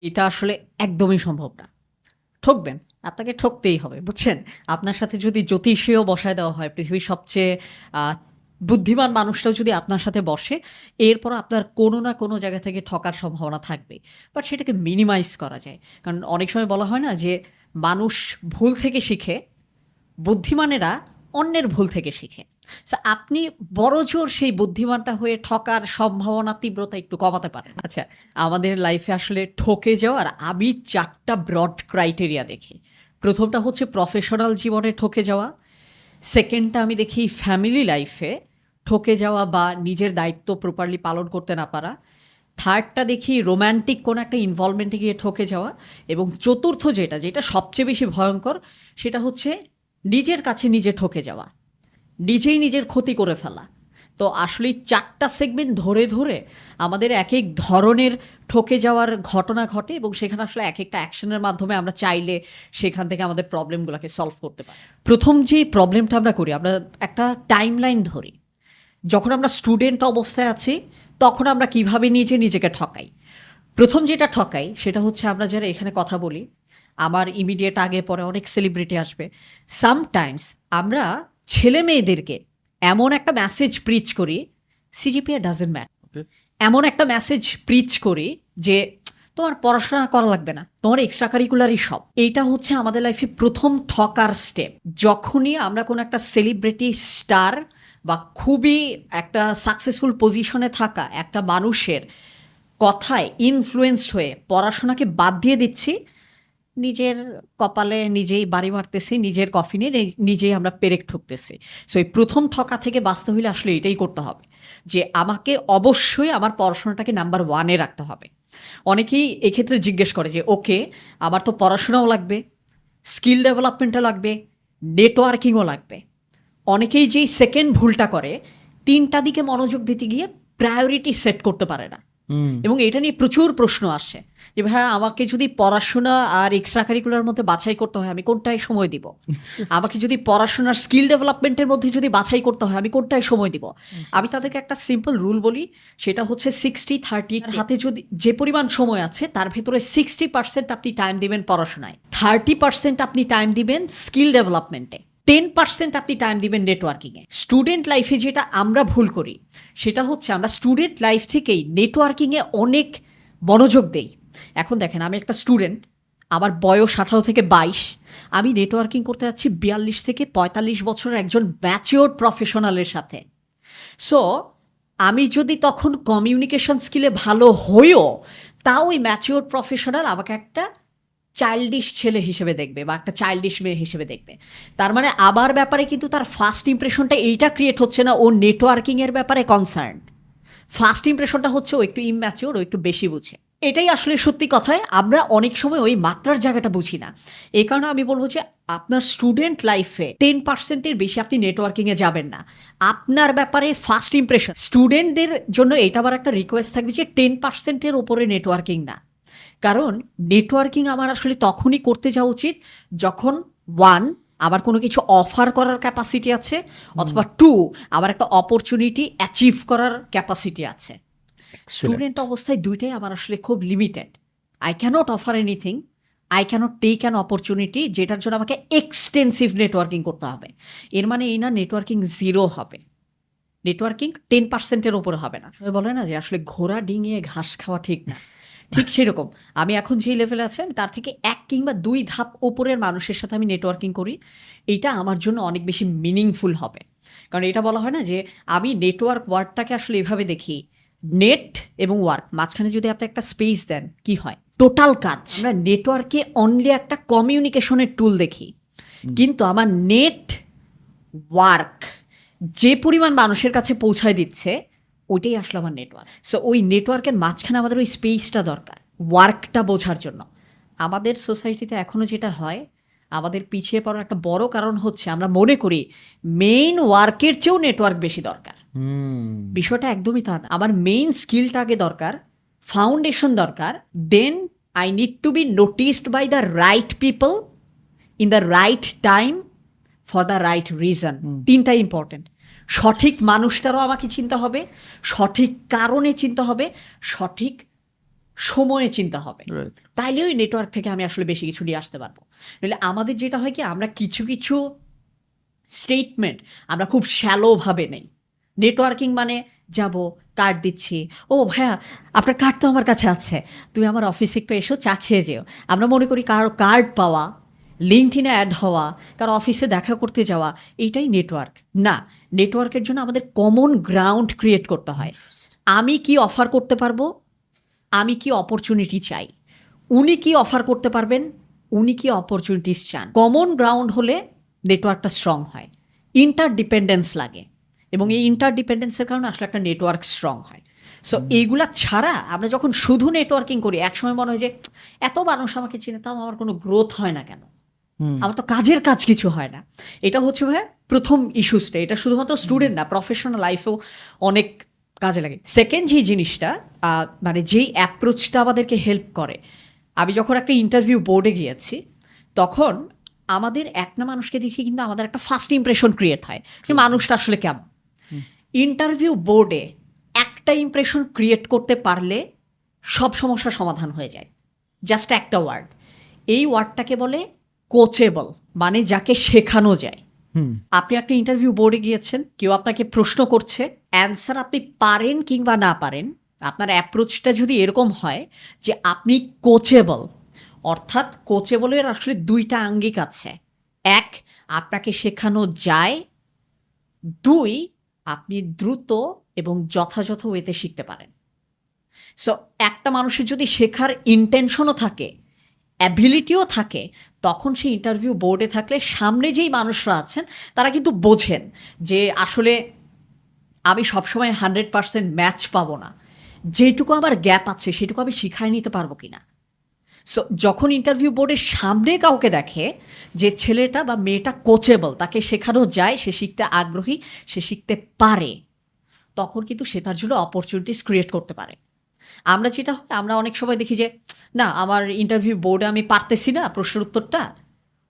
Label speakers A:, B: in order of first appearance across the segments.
A: এটা আসলে একদমই সম্ভব না। ঠকবেন, আপনাকে ঠকতেই হবে, বুঝছেন? আপনার সাথে যদি জ্যোতিষীয় বসায় দেওয়া হয়, পৃথিবীর সবচেয়ে বুদ্ধিমান মানুষটাও যদি আপনার সাথে বসে, এরপর আপনার কোনো না কোনো জায়গা থেকে ঠকার সম্ভাবনা থাকবে। বাট সেটাকে মিনিমাইজ করা যায়। কারণ অনেক সময় বলা হয় না যে, মানুষ ভুল থেকে শিখে, বুদ্ধিমানেরা অন্যের ভুল থেকে শিখে। আপনি বড় জোর সেই বুদ্ধিমানটা হয়ে ঠকার সম্ভাবনা, তীব্রতা একটু কমাতে পারেন। আচ্ছা আমাদের লাইফে আসলে ঠকে যাওয়ার আমি চারটা ব্রড ক্রাইটেরিয়া দেখি। প্রথমটা হচ্ছে প্রফেশনাল জীবনে ঠকে যাওয়া। সেকেন্ডটা আমি দেখি ফ্যামিলি লাইফে ঠকে যাওয়া বা নিজের দায়িত্ব প্রপারলি পালন করতে না পারা। থার্ডটা দেখি রোম্যান্টিক কোনো একটা ইনভলভমেন্টে গিয়ে ঠকে যাওয়া। এবং চতুর্থ যেটা যেটা সবচেয়ে বেশি ভয়ঙ্কর, সেটা হচ্ছে নিজের কাছে নিজে ঠকে যাওয়া। নিজেই নিজের ক্ষতি করে ফেলা। তো আসলে চারটা সেগমেন্ট ধরে ধরে আমাদের এক এক ধরনের ঠকে যাওয়ার ঘটনা ঘটে এবং সেখানে আসলে এক একটা অ্যাকশনের মাধ্যমে আমরা চাইলে সেখান থেকে আমাদের প্রবলেমগুলোকে সলভ করতে পারি। প্রথম যে প্রবলেমটা আমরা করি, আমরা একটা টাইম লাইন ধরি। যখন আমরা স্টুডেন্ট অবস্থায় আছি, তখন আমরা কীভাবে নিজে নিজেকে ঠকাই? প্রথম যেটা ঠকাই, সেটা হচ্ছে আমরা যারা এখানে কথা বলি, আমার ইমিডিয়েট আগে পরে অনেক সেলিব্রিটি আসবে। সামটাইমস আমরা ছেলে মেয়েদেরকে এমন একটা মেসেজ প্রিচ করি সিজিপিএ ডাজেন্ট ম্যাট
B: Okay.
A: এমন একটা মেসেজ প্রিচ করি যে তোমার পড়াশোনা করা লাগবে না তোমার এক্সট্রা কারিকুলারই সব। এইটা হচ্ছে আমাদের লাইফে প্রথম ঠকার স্টেপ যখনই আমরা কোনো একটা সেলিব্রিটি স্টার বা খুবই একটা সাকসেসফুল পজিশনে থাকা একটা মানুষের কথায় ইনফ্লুয়েন্সড হয়ে পড়াশোনাকে বাদ দিয়ে দিচ্ছি নিজের কপালে নিজেই বাড়ি মারতেছি, নিজের কফিনে নিজেই আমরা পেরেক ঠুকতেছি। সো এই প্রথম ঠকা থেকে বাঁচতে হইলে আসলে এটাই করতে হবে, যে আমাকে অবশ্যই আমার পড়াশোনাটাকে নাম্বার ওয়ানে রাখতে হবে। অনেকেই এক্ষেত্রে জিজ্ঞেস করে যে, ওকে, আমার তো পড়াশোনাও লাগবে স্কিল ডেভেলপমেন্টও লাগবে নেটওয়ার্কিংও লাগবে। অনেকেই যেই সেকেন্ড ভুলটা করে, তিনটা দিকে মনোযোগ দিতে গিয়ে প্রায়োরিটি সেট করতে পারে না। এবং এটা নিয়ে প্রচুর প্রশ্ন আসে যে ভাই আমাকে যদি পড়াশোনা আর এক্সট্রা কারিকুলার মধ্যে বাছাই করতে হয় আমি কোনটায় সময় দিব? আমাকে যদি পড়াশোনার স্কিল ডেভেলপমেন্টের মধ্যে যদি বাছাই করতে হয় আমি কোনটায় সময় দিব? আমি তাদেরকে একটা সিম্পল রুল বলি সেটা হচ্ছে সিক্সটি থার্টি হাতে যদি যে পরিমাণ সময় আছে তার ভেতরে সিক্সটি পার্সেন্ট আপনি টাইম দিবেন পড়াশোনায়। থার্টি পার্সেন্ট আপনি টাইম দিবেন স্কিল ডেভেলপমেন্টে টেন পার্সেন্ট আপনি টাইম দিবেন নেটওয়ার্কিংয়ে স্টুডেন্ট লাইফে যেটা আমরা ভুল করি, সেটা হচ্ছে আমরা স্টুডেন্ট লাইফ থেকেই নেটওয়ার্কিংয়ে অনেক মনোযোগ দেই। এখন দেখেন, আমি একটা স্টুডেন্ট আমার বয়স আঠারো থেকে বাইশ, আমি নেটওয়ার্কিং করতে যাচ্ছি বিয়াল্লিশ থেকে পঁয়তাল্লিশ বছরের একজন ম্যাচিওর প্রফেশনালের সাথে। সো আমি যদি তখন কমিউনিকেশন স্কিলে ভালো হইও তাও ওই ম্যাচিওর প্রফেশনাল আমাকে একটা চাইল্ডিশ ছেলে হিসেবে দেখবে বা একটা চাইল্ডিশ মেয়ে হিসেবে দেখবে। তার মানে আবার ব্যাপারে কিন্তু তার ফার্স্ট ইমপ্রেশনটা এইটা ক্রিয়েট হচ্ছে না, ও নেটওয়ার্কিংয়ের ব্যাপারে কনসার্ন ফার্স্ট ইমপ্রেশনটা হচ্ছে ও একটু ইম্যাচিওর ও একটু বেশি বুঝে। এটাই আসলে সত্যি কথায় আমরা অনেক সময় ওই মাত্রার জায়গাটা বুঝি না। এই কারণে আমি বলব যে আপনার স্টুডেন্ট লাইফে টেন পার্সেন্টের বেশি আপনি নেটওয়ার্কিংয়ে যাবেন না। আপনার ব্যাপারে ফার্স্ট ইমপ্রেশন স্টুডেন্টদের জন্য এটা আবার একটা রিকোয়েস্ট থাকবে যে টেন পার্সেন্টের ওপরে নেটওয়ার্কিং না। কারণ নেটওয়ার্কিং আমার আসলে তখনই করতে যাওয়া উচিত যখন ওয়ান আমার কোনো কিছু অফার করার ক্যাপাসিটি আছে অথবা টু আমার একটা অপরচুনিটি অ্যাচিভ করার ক্যাপাসিটি আছে। স্টুডেন্ট অবস্থায় দুইটাই আমার আসলে খুব limited I can't offer anything I can't take an opportunity যেটার জন্য আমাকে এক্সটেন্সিভ নেটওয়ার্কিং করতে হবে। এর মানে এই না নেটওয়ার্কিং জিরো হবে। নেটওয়ার্কিং টেন পার্সেন্টের উপরে হবে না। বলে না যে আসলে ঘোড়া ডিঙিয়ে ঘাস খাওয়া ঠিক না। ঠিক সেরকম। আমি এখন যে লেভেলে আছি আমি তার থেকে এক কিংবা দুই ধাপ ওপরের মানুষের সাথে আমি নেটওয়ার্কিং করি। এইটা আমার জন্য অনেক বেশি মিনিংফুল হবে। কারণ এটা বলা হয় না যে আমি নেটওয়ার্ক ওয়ার্ডটাকে আসলে এভাবে দেখি নেট এবং ওয়ার্ক মাঝখানে যদি আপনি একটা স্পেস দেন কি হয়? টোটাল কাজ। আমরা নেটওয়ার্কে অনলি একটা কমিউনিকেশনের টুল দেখি। কিন্তু আমার নেট ওয়ার্ক যে পরিমাণ মানুষের কাছে পৌঁছায় দিচ্ছে ওইটাই আসলে আমার নেটওয়ার্ক সো ওই নেটওয়ার্কের মাঝখানে আমাদের ওই স্পেসটা দরকার ওয়ার্কটা বোঝার জন্য। আমাদের সোসাইটিতে এখনও যেটা হয় আমাদের পিছিয়ে পড়ার একটা বড় কারণ হচ্ছে আমরা মনে করি মেইন ওয়ার্কের চেয়েও নেটওয়ার্ক বেশি দরকার। বিষয়টা একদমই তা আমার মেইন স্কিলটা আগে দরকার ফাউন্ডেশন দরকার then I need to be noticed by the right people in the right time for the right reason তিনটা ইম্পর্টেন্ট সঠিক মানুষটারও আমাকে চিন্তা হবে সঠিক কারণে চিন্তা হবে সঠিক সময়ে চিন্তা হবে। তাইলে ওই নেটওয়ার্ক থেকে আমি আসলে বেশি কিছু নিয়ে আসতে পারব। নাহলে আমাদের যেটা হয় কি আমরা কিছু কিছু স্টেটমেন্ট আমরা খুব শ্যালোভাবে নেই। নেটওয়ার্কিং মানে যাব কার্ড দিচ্ছি ও ভাইয়া আপনার কার্ড তো আমার কাছে আছে তুমি আমার অফিসে একটু এসো চা খেয়ে যেও। আমরা মনে করি কারও কার্ড পাওয়া লিঙ্কটিনে অ্যাড হওয়া কারও অফিসে দেখা করতে যাওয়া এইটাই নেটওয়ার্ক না নেটওয়ার্কের জন্য আমাদের কমন গ্রাউন্ড ক্রিয়েট করতে হয়। আমি কি অফার করতে পারব? আমি কি অপরচুনিটি চাই? উনি কি অফার করতে পারবেন? উনি কি অপরচুনিটিস চান? কমন গ্রাউন্ড হলে নেটওয়ার্কটা স্ট্রং হয়। ইন্টার ডিপেন্ডেন্স লাগে। এবং এই ইন্টার ডিপেন্ডেন্সের কারণে আসলে একটা নেটওয়ার্ক স্ট্রং হয়। সো এইগুলা ছাড়া আমরা যখন শুধু নেটওয়ার্কিং করি একসময় মনে হয় যে এত মানুষ আমাকে চিনে তাও আমার কোনো গ্রোথ হয় না কেন? আমার তো কাজের কাজ কিছু হয় না। এটা হচ্ছে ভাই প্রথম ইস্যুসটা এটা শুধুমাত্র স্টুডেন্ট না প্রফেশনাল লাইফেও অনেক কাজে লাগে। সেকেন্ড যে জিনিসটা মানে যেই অ্যাপ্রোচটা আমাদেরকে হেল্প করে। আমি যখন একটা ইন্টারভিউ বোর্ডে গিয়েছি তখন আমাদের একটা মানুষকে দেখে কিন্তু আমাদের একটা ফার্স্ট ইমপ্রেশন ক্রিয়েট হয় যে মানুষটা আসলে কেমন। ইন্টারভিউ বোর্ডে একটা ইমপ্রেশন ক্রিয়েট করতে পারলে সব সমস্যার সমাধান হয়ে যায়। জাস্ট একটা ওয়ার্ড এই ওয়ার্ডটাকে বলে কোচেবল মানে যাকে শেখানো যায়। আপনি একটা ইন্টারভিউ বোর্ডে গিয়েছেন কেউ আপনাকে প্রশ্ন করছে অ্যান্সার আপনি পারেন কিংবা না পারেন আপনার অ্যাপ্রোচটা যদি এরকম হয় যে আপনি কোচেবল অর্থাৎ কোচেবলের আসলে দুইটা আঙ্গিক আছে। এক আপনাকে শেখানো যায়। দুই আপনি দ্রুত এবং যথাযথ ওয়েতে শিখতে পারেন। সো একটা মানুষের যদি শেখার ইন্টেনশনও থাকে অ্যাবিলিটিও থাকে তখন সেই ইন্টারভিউ বোর্ডে থাকলে সামনে যেই মানুষরা আছেন, তারা কিন্তু বোঝেন যে আসলে আমি সবসময় হান্ড্রেড পার্সেন্ট ম্যাচ পাবো না। যেটুকু আমার গ্যাপ আছে, সেটুকু আমি শিখাই নিতে পারব কিনা। সো যখন ইন্টারভিউ বোর্ডের সামনে কাউকে দেখে যে ছেলেটা বা মেয়েটা কোচেবল তাকে শেখানো যায়, সে শিখতে আগ্রহী, সে শিখতে পারে, তখন কিন্তু সে তার জন্য অপরচুনিটিস ক্রিয়েট করতে পারে। আমরা যেটা হয়, আমরা অনেক সময় দেখি যে, না, আমার ইন্টারভিউ বোর্ডে আমি পারতেছি না প্রশ্নের উত্তরটা।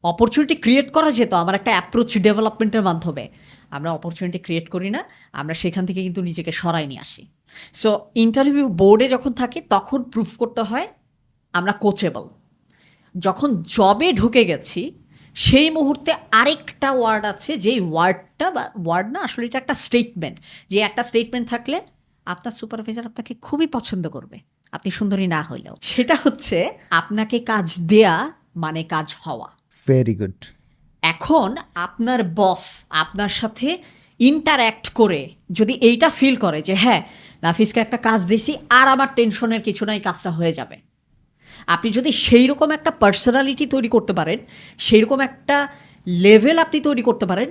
A: অপরচুনিটি ক্রিয়েট করা যেত, আমার একটা অ্যাপ্রোচ ডেভেলপমেন্টের মাধ্যমে। আমরা অপরচুনিটি ক্রিয়েট করি না, আমরা সেখান থেকে কিন্তু নিজেকে সরাই নিয়ে আসি। সো ইন্টারভিউ বোর্ডে যখন থাকি, তখন প্রুফ করতে হয়, আমরা কোচেবল যখন জবে ঢুকে গেছি, সেই মুহূর্তে আরেকটা ওয়ার্ড আছে, যেই ওয়ার্ডটা বা ওয়ার্ড না, আসলে এটা একটা স্টেটমেন্ট যে একটা স্টেটমেন্ট থাকলে আপনার সুপারভাইজার আপনাকে খুবই পছন্দ করবে। আপনি সুন্দরী না হইলেও। সেটা হচ্ছে আপনাকে কাজ দেয়া মানে কাজ হওয়া।
B: ভেরি গুড
A: এখন আপনার বস আপনার সাথে ইন্টারঅ্যাক্ট করে যদি এইটা ফিল করে যে হ্যাঁ নাফিসকে একটা কাজ দিছি আর আমার টেনশনের কিছু নাই কাজটা হয়ে যাবে। আপনি যদি সেই রকম একটা পার্সোনালিটি তৈরি করতে পারেন সেই রকম একটা লেভেল আপনি তৈরি করতে পারেন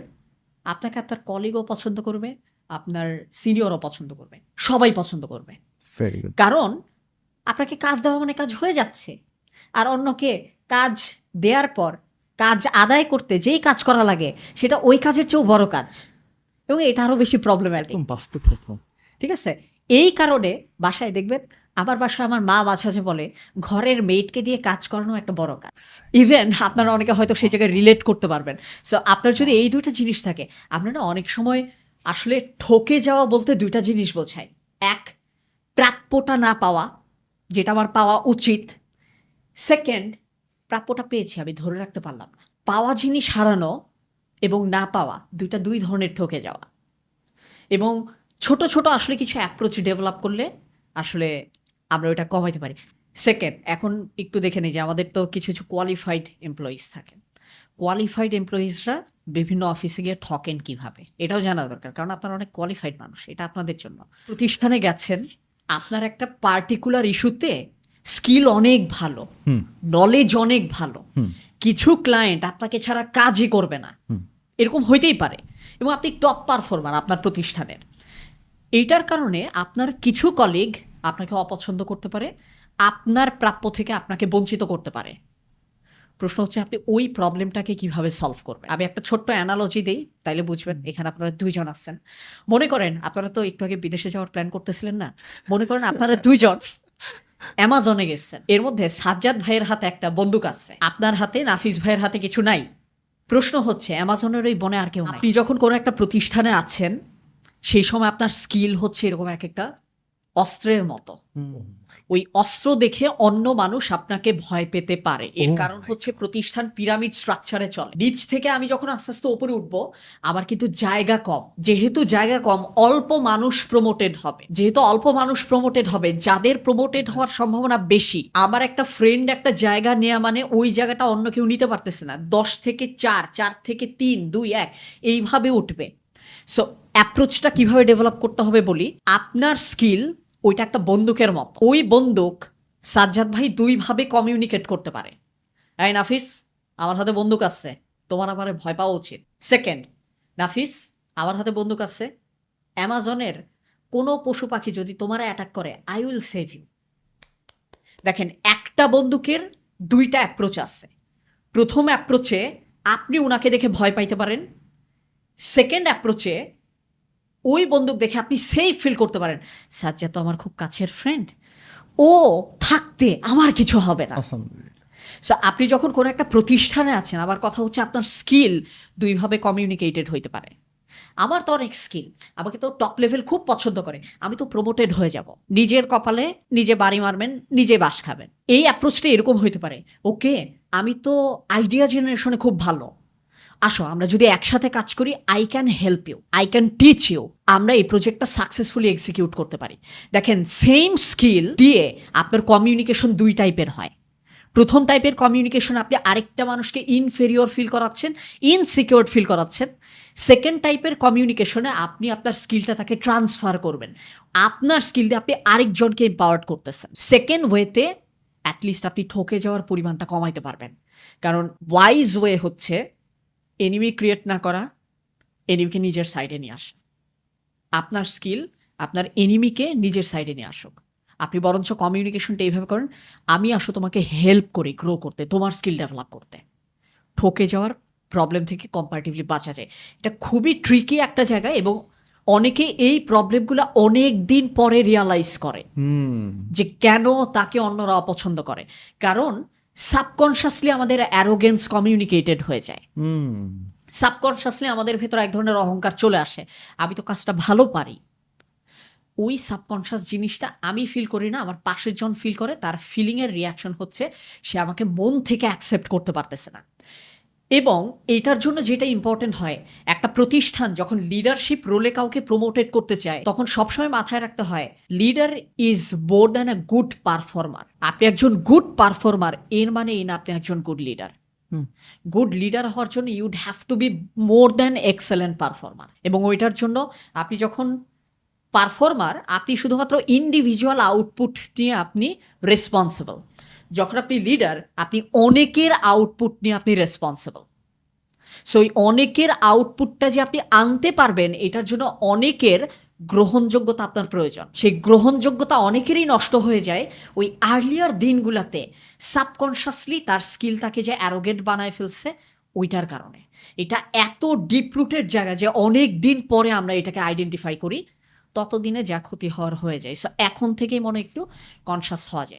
A: আপনাকে আপনার কলিগও পছন্দ করবে আপনার সিনিয়রও পছন্দ করবে সবাই পছন্দ করবে। কারণ আপনাকে কাজ দেওয়া মানে কাজ হয়ে যাচ্ছে। আর অন্যকে কাজ দেওয়ার পর কাজ আদায় করতে যেই কাজ করা লাগে সেটা ওই কাজের চেয়েও বড় কাজ। এবং এটা আরও বেশি প্রবলেম্যাটিক
B: বাস্তব
A: ঠিক আছে? এই কারণে বাসায় দেখবেন আমার বাসায় আমার মা মাঝে মাঝে বলে ঘরের মেয়েটকে দিয়ে কাজ করানো একটা বড় কাজ। ইভেন আপনারা অনেকে হয়তো সেই জায়গায় রিলেট করতে পারবেন। সো আপনার যদি এই দুইটা জিনিস থাকে আপনারা অনেক সময় আসলে ঠকে যাওয়া বলতে দুইটা জিনিস বোঝায়। এক, প্রাপ্যটা না পাওয়া, যেটা আমার পাওয়া উচিত। সেকেন্ড, প্রাপ্যটা পেয়েছি, আমি ধরে রাখতে পারলাম না। পাওয়া জিনিস হারানো এবং না পাওয়া, দুইটা দুই ধরনের ঠকে যাওয়া। এবং ছোট ছোট আসলে কিছু অ্যাপ্রোচ ডেভেলপ করলে আসলে আমরা ওইটা কমাইতে পারি। সেকেন্ড, এখন একটু দেখে নিই যে আমাদের তো কিছু কিছু কোয়ালিফাইড এমপ্লয়িজ থাকেন। কোয়ালিফাইড এমপ্লয়িজরা বিভিন্ন অফিসে গিয়ে ঠকেন কীভাবে? এটাও জানা দরকার কারণ আপনারা অনেক কোয়ালিফাইড মানুষ এটা আপনাদের জন্য। প্রতিষ্ঠানে গেছেন আপনার একটা পার্টিকুলার ইস্যুতে স্কিল অনেক ভালো নলেজ অনেক ভালো কিছু ক্লায়েন্ট আপনাকে ছাড়া কাজই করবে না। এরকম হইতেই পারে এবং আপনি টপ পারফর্মার আপনার প্রতিষ্ঠানের। এইটার কারণে আপনার কিছু কলিগ আপনাকে অপছন্দ করতে পারে আপনার প্রাপ্য থেকে আপনাকে বঞ্চিত করতে পারে। প্রশ্ন হচ্ছে আপনি ওই প্রবলেমটাকে কীভাবে সলভ করবেন? আমি একটা ছোট্ট অ্যানালজি দিই তাইলে বুঝবেন এখানে আপনারা দুইজন আসছেন মনে করেন আপনারা তো একটু আগে বিদেশে যাওয়ার প্ল্যান করতেছিলেন না? মনে করেন আপনারা দুইজন অ্যামাজনে গেছেন। এর মধ্যে সাজ্জাদ ভাইয়ের হাতে একটা বন্দুক আছে। আপনার হাতে নাফিস ভাইয়ের হাতে কিছু নাই। প্রশ্ন হচ্ছে অ্যামাজনের ওই বনে আর কেউ আপনি যখন কোনো একটা প্রতিষ্ঠানে আছেন সেই সময় আপনার স্কিল হচ্ছে এরকম এক একটা অস্ত্রের মতো। ওই অস্ত্র দেখে অন্য মানুষ আপনাকে ভয় পেতে পারে। এর
B: Oh
A: কারণ হচ্ছে প্রতিষ্ঠান পিরামিড স্ট্রাকচারে চলে। নিচ থেকে আমি যখন আস্তে আস্তে উপরে উঠবো আমার কিন্তু জায়গা কম। যেহেতু জায়গা কম অল্প মানুষ প্রমোটেড হবে। যেহেতু অল্প মানুষ প্রমোটেড হবে যাদের প্রমোটেড হওয়ার সম্ভাবনা বেশি আমার একটা ফ্রেন্ড একটা জায়গা নেওয়া মানে ওই জায়গাটা অন্য কেউ নিতে পারতেছে না। দশ থেকে চার চার থেকে তিন দুই এক এইভাবে উঠবে। সো অ্যাপ্রোচটা কীভাবে ডেভেলপ করতে হবে বলি আপনার স্কিল ওইটা একটা বন্দুকের মতো। ওই বন্দুক সাজ্জাদ ভাই দুইভাবে কমিউনিকেট করতে পারে। এই নাফিস, আমার হাতে বন্দুক আছে, তোমার আমার ভয় পাওয়া উচিত। সেকেন্ড নাফিস, আমার হাতে বন্দুক আছে, অ্যামাজনের কোনো পশু পাখি যদি তোমার অ্যাটাক করে আই উইল সেভ ইউ দেখেন, একটা বন্দুকের দুইটা অ্যাপ্রোচ আছে। প্রথম অ্যাপ্রোচে আপনি ওনাকে দেখে ভয় পাইতে পারেন। সেকেন্ড অ্যাপ্রোচে ওই বন্দুক দেখে আপনি সেফ ফিল করতে পারেন। সাজ্জা তো আমার খুব কাছের ফ্রেন্ড ও থাকতে আমার কিছু হবে না। সো আপনি যখন কোনো একটা প্রতিষ্ঠানে আছেন আবার কথা হচ্ছে আপনার স্কিল দুইভাবে কমিউনিকেটেড হইতে পারে। আমার তো অনেক স্কিল আমাকে তো টপ লেভেল খুব পছন্দ করে। আমি তো প্রমোটেড হয়ে যাব। নিজের কপালে নিজে বাড়ি মারবেন নিজে বাস খাবেন। এই অ্যাপ্রোচটা এরকম হইতে পারে। ওকে আমি তো আইডিয়া জেনারেশনে খুব ভালো। আসো, আমরা যদি একসাথে কাজ করি I can help you I can teach you আমরা এই প্রজেক্টটা সাকসেসফুলি এক্সিকিউট করতে পারি। দেখেন সেম স্কিল দিয়ে আপনার কমিউনিকেশন দুই টাইপের হয়। প্রথম টাইপের কমিউনিকেশন আপনি আরেকটা মানুষকে ইনফেরিয়র ফিল করাচ্ছেন ইনসিকিউর ফিল করাচ্ছেন। সেকেন্ড টাইপের কমিউনিকেশনে আপনি আপনার স্কিলটা তাকে ট্রান্সফার করবেন। আপনার স্কিল দিয়ে আপনি আরেকজনকে এম্পাওয়ার্ড করতেছেন। সেকেন্ড ওয়েতে অ্যাটলিস্ট আপনি ঠকে যাওয়ার পরিমাণটা কমাইতে পারবেন। কারণ ওয়াইজ ওয়ে হচ্ছে এনিমি ক্রিয়েট না করা এনিমিকে নিজের সাইডে নিয়ে আসা। আপনার স্কিল আপনার এনিমিকে নিজের সাইডে নিয়ে আসুক। আপনি বরঞ্চ কমিউনিকেশনটা এইভাবে করেন আমি আসো তোমাকে হেল্প করি গ্রো করতে তোমার স্কিল ডেভেলপ করতে। ঠকে যাওয়ার প্রবলেম থেকে কম্পারেটিভলি বাঁচা যায়। এটা খুবই ট্রিকি একটা জায়গা এবং অনেকে এই প্রবলেমগুলো অনেক দিন পরে রিয়ালাইজ করে। যে কেন তাকে অন্যরা অপছন্দ করে। কারণ সাবকনশাসলি আমাদের অ্যারোগেন্স কমিউনিকেটেড হয়ে যায়।
B: হুম।
A: সাবকনশাসলি আমাদের ভেতর এক ধরনের অহংকার চলে আসে। আমি তো কাজটা ভালো পারি। ওই সাবকনশাস জিনিসটা আমি ফিল করি না আমার পাশের জন ফিল করে তার ফিলিংয়ের রিয়াকশন হচ্ছে সে আমাকে মন থেকে অ্যাকসেপ্ট করতে পারতেছে না। এবং এটার জন্য যেটা ইম্পর্টেন্ট হয় একটা প্রতিষ্ঠান যখন লিডারশিপ রোলে কাউকে প্রমোটেড করতে চায় তখন সবসময় মাথায় রাখতে হয় leader is more than a good performer আপনি একজন গুড পারফর্মার এর মানে এই না আপনি একজন good leader
B: hmm.
A: Good leader হওয়ার জন্য you'd have to be more than excellent performer এবং ওইটার জন্য আপনি যখন পারফর্মার আপনি শুধুমাত্র ইন্ডিভিজুয়াল আউটপুট নিয়ে আপনি রেসপন্সিবল যখন আপনি লিডার আপনি অনেকের আউটপুট নিয়ে আপনি রেসপন্সিবল সো ওই অনেকের আউটপুটটা যে আপনি আনতে পারবেন, এটার জন্য অনেকের গ্রহণযোগ্যতা আপনার প্রয়োজন। সেই গ্রহণযোগ্যতা অনেকেরই নষ্ট হয়ে যায়। ওই আর্লিয়ার দিনগুলাতে সাবকনশাসলি তার স্কিল তাকে যে অ্যারোগেট বানায় ফেলছে, ওইটার কারণে। এটা এত ডিপ রুটের জায়গা যে অনেক দিন পরে আমরা এটাকে আইডেন্টিফাই করি, ততদিনে যা ক্ষতি হওয়ার হয়ে যায়। সো এখন থেকেই মনে একটু কনসাস হওয়া যায়।